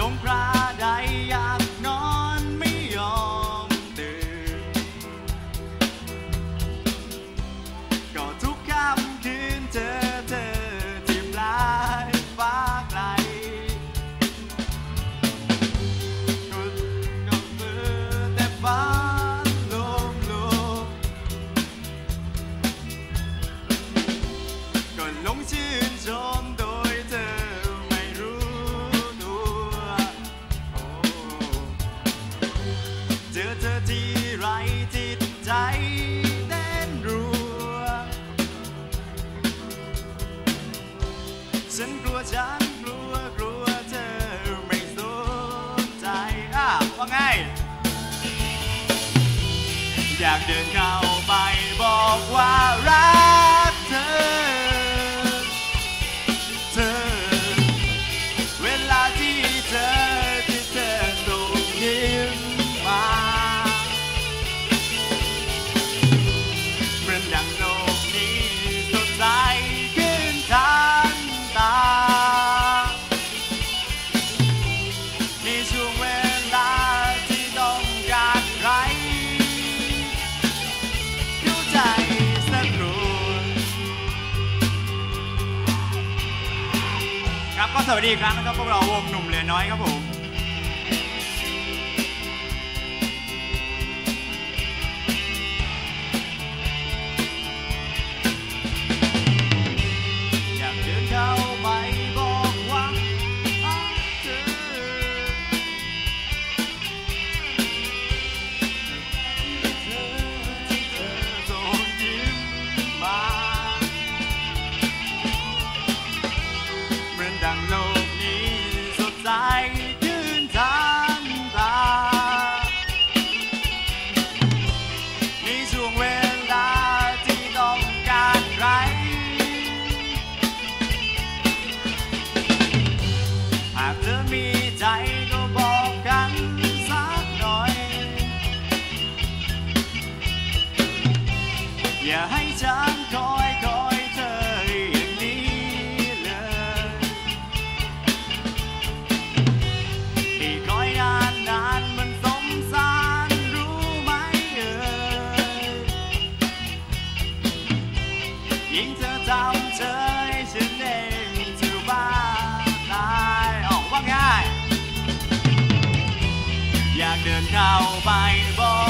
ลั อ่าง่าย อยากเดินเข้าไปบอกว่ารัก วัสดีอีกครั้งนะครับพวกเราวงหนุ่มเหลือน้อยครับผม อย่าให้ฉันคอยคอยเธออย่างนี้เลยที่คอยนานนานมันสมสารรู้ไหมเอ่ยยิ่งเธอทำเฉยฉันเองจะบ้าตายออกว่าง่าย อยากเดินเข้าไปบอก